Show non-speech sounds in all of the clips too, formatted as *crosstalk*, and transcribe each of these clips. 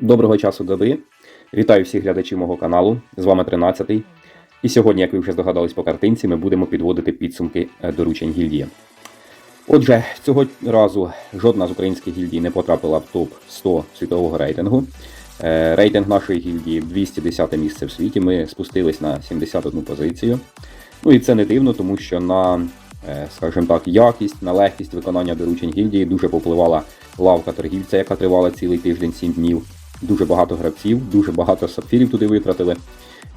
Доброго часу доби. Вітаю всіх глядачів мого каналу. З вами 13-й. І сьогодні, як ви вже здогадались по картинці, ми будемо підводити підсумки е, доручень гільдії. Отже, цього разу жодна з українських гільдій не потрапила в топ 100 світового рейтингу. Е, Рейтинг нашої гільдії 210 місце в світі. Ми спустились на 71 позицію. Ну і це не дивно, тому що на, е, скажімо так, якість, на легкість виконання доручень гільдії дуже попливала лавка торгівця, яка тривала цілий тиждень 7 днів. Дуже багато гравців, дуже багато сапфірів туди витратили.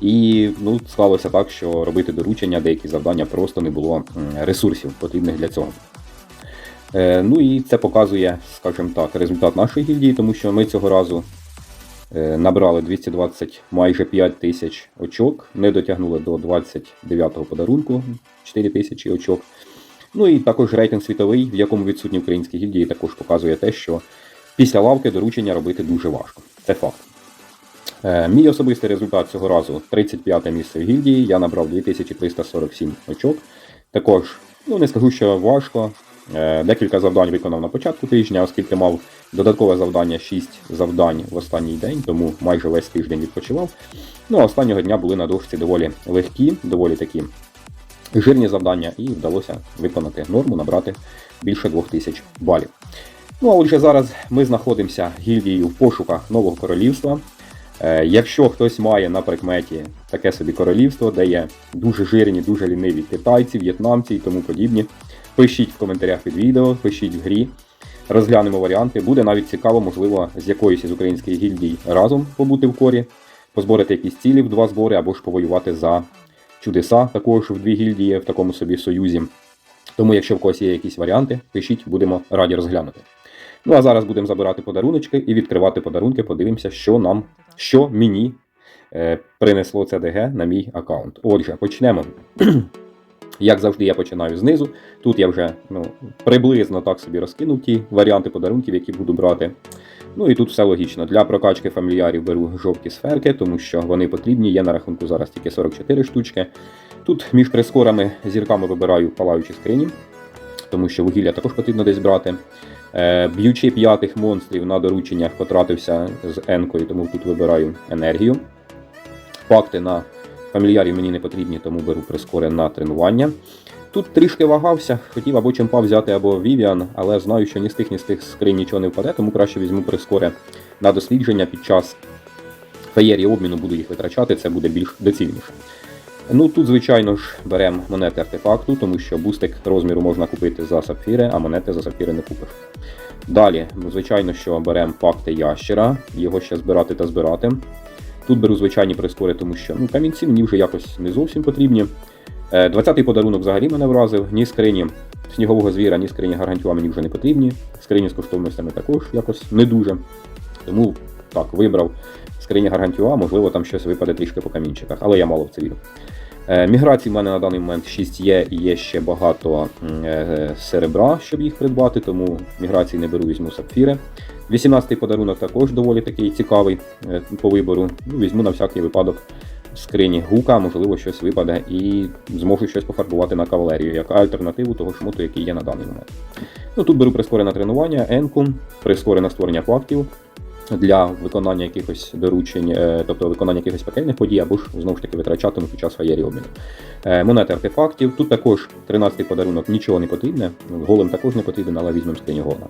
І ну, склалося так, що робити доручення, деякі завдання просто не було ресурсів потрібних для цього. Е, ну і це показує, скажімо так, результат нашої гільдії, тому що ми цього разу е, набрали 220 майже 5 тисяч очок, не дотягнули до 29-го подарунку 4 тисячі очок. Ну і також рейтинг світовий, в якому відсутні українські гільдії, також показує те, що після лавки доручення робити дуже важко. Це факт. Мій особистий результат цього разу 35 місце в гільдії. Я набрав 2347 очок. Також, ну не скажу, що важко. Е, Декілька завдань виконав на початку тижня, оскільки мав додаткове завдання 6 завдань в останній день, тому майже весь тиждень відпочивав. Ну а останнього дня були на дошці доволі легкі, доволі такі жирні завдання, і вдалося виконати норму, набрати більше 2000 балів. Ну а отже, зараз ми знаходимося гільдією в пошуках нового королівства. Е, Якщо хтось має на прикметі таке собі королівство, де є дуже жирні, дуже ліниві китайці, в'єтнамці і тому подібні, пишіть в коментарях під відео, пишіть в грі, розглянемо варіанти. Буде навіть цікаво, можливо, з якоюсь із українських гільдій разом побути в корі, позборити якісь цілі в два збори або ж повоювати за чудеса, також в дві гільдії в такому собі союзі. Тому, якщо в когось є якісь варіанти, пишіть, будемо раді розглянути. Ну а зараз будемо забирати подаруночки і відкривати подарунки. Подивимося, що нам, що мені е, принесло CDG на мій аккаунт. Отже, почнемо. *clears throat* Як завжди, я починаю знизу. Тут я вже ну, приблизно так собі розкинув ті варіанти подарунків, які буду брати. Ну і тут все логічно. Для прокачки фамільярів беру жовті сферки, тому що вони потрібні. Є на рахунку зараз тільки 44 штучки. Тут між прискорами зірками вибираю палаючі скрині, тому що вугілля також потрібно десь брати. Е, Б'ючи п'ятих монстрів на дорученнях потратився з енкою, тому тут вибираю енергію. Пакти на фамільярів мені не потрібні, тому беру прискоре на тренування. Тут трішки вагався, хотів або чемпа взяти, або Вівіан, але знаю, що ні з тих, ні з тих скринь нічого не впаде, тому краще візьму прискоре на дослідження під час феєрії обміну буду їх витрачати, це буде більш доцільніше. Ну тут, звичайно ж, беремо монети артефакту, тому що бустик розміру можна купити за сапфіри, а монети за сапфіри не купиш. Далі, звичайно, що беремо пакти ящера, його ще збирати та збирати. Тут беру звичайні прискори, тому що ну, камінці мені вже якось не зовсім потрібні. Е, 20-й подарунок взагалі мене вразив, ні скрині снігового звіра, ні скрині гаргантюа мені вже не потрібні. Скрині з коштовностями також якось не дуже. Тому так, вибрав скрині гаргантюа, можливо, там щось випаде трішки по камінчиках, але я мало в це вірю. Е, Міграцій в мене на даний момент 6 є, і є ще багато е, серебра, щоб їх придбати, тому міграції не беру, візьму сапфіри. 18-й подарунок також доволі такий цікавий е, по вибору. Ну, візьму на всякий випадок скрині гука, можливо, щось випаде і зможу щось пофарбувати на кавалерію, як альтернативу того шмоту, який є на даний момент. Ну, тут беру прискорене тренування, енку, прискорене створення фактів для виконання якихось доручень, е, тобто виконання якихось пекельних подій, або ж знову ж таки витрачатиму під час фаєрі обміну. Е, Монети артефактів. Тут також 13-й подарунок нічого не потрібне. Голем також не потрібен, але візьмемо скрині голема.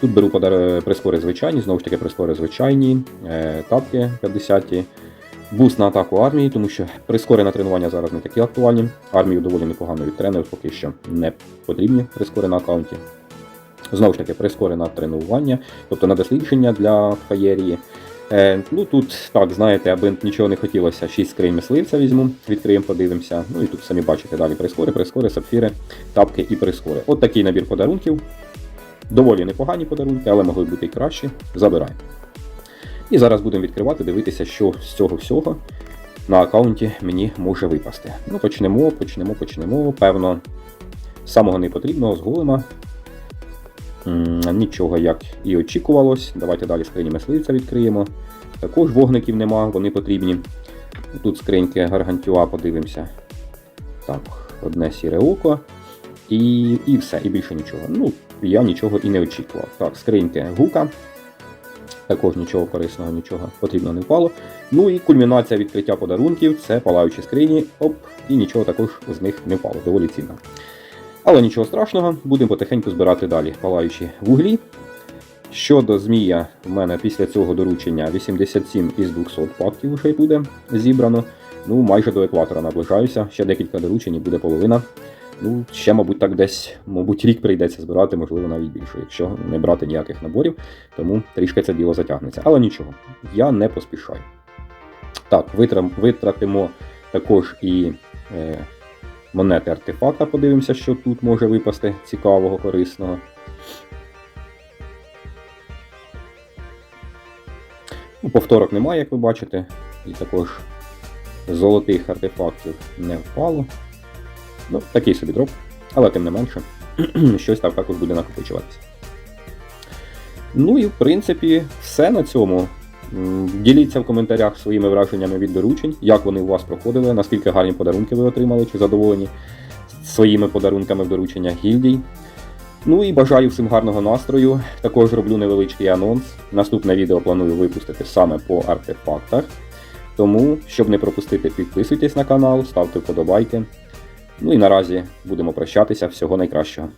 Тут беру подар... прискори звичайні, знову ж таки прискори звичайні, е, тапки 50-ті. Буст на атаку армії, тому що прискори на тренування зараз не такі актуальні. Армію доволі непогано відтренують, поки що не потрібні прискори на аккаунті. Знову ж таки, прискори на тренування, тобто на дослідження для фаєрії. Е, ну тут, так, знаєте, аби нічого не хотілося, 6 скринь мисливця візьму, відкриємо, подивимося. Ну і тут самі бачите далі прискори, прискори, сапфіри, тапки і прискори. От такий набір подарунків. Доволі непогані подарунки, але могли бути і кращі. Забираємо. І зараз будемо відкривати, дивитися, що з цього всього на аккаунті мені може випасти. Ну, почнемо, почнемо, почнемо. Певно, самого непотрібного з голема. Нічого як і очікувалось. Давайте далі скрині мисливця відкриємо. Також вогників нема, вони потрібні. Тут скриньки гаргантюа, подивимося. Так, одне сіре око. І, і все, і більше нічого. Ну, я нічого і не очікував. Так, скриньки гука. Також нічого корисного, нічого потрібно не впало. Ну і кульмінація відкриття подарунків це палаючі скрині, оп, і нічого також з них не впало, доволі цінно. Але нічого страшного, будемо потихеньку збирати далі палаючі вуглі. Щодо змія, в мене після цього доручення 87 із 200 пактів вже буде зібрано. Ну, майже до екватора наближаюся. Ще декілька доручень буде половина. Ну, ще, мабуть, так десь, мабуть, рік прийдеться збирати, можливо, навіть більше, якщо не брати ніяких наборів, тому трішки це діло затягнеться. Але нічого, я не поспішаю. Так, витратимо також і е, монети артефакта, подивимося, що тут може випасти цікавого, корисного. Ну, повторок немає, як ви бачите, і також золотих артефактів не впало. Ну, такий собі дроп, але тим не менше, *clears throat* щось там також буде накопичуватися. Ну і в принципі, все на цьому. Діліться в коментарях своїми враженнями від доручень, як вони у вас проходили, наскільки гарні подарунки ви отримали, чи задоволені своїми подарунками в дорученнях гільдій. Ну і бажаю всім гарного настрою. Також роблю невеличкий анонс. Наступне відео планую випустити саме по артефактах. Тому, щоб не пропустити, підписуйтесь на канал, ставте вподобайки. Ну і наразі будемо прощатися. Всього найкращого.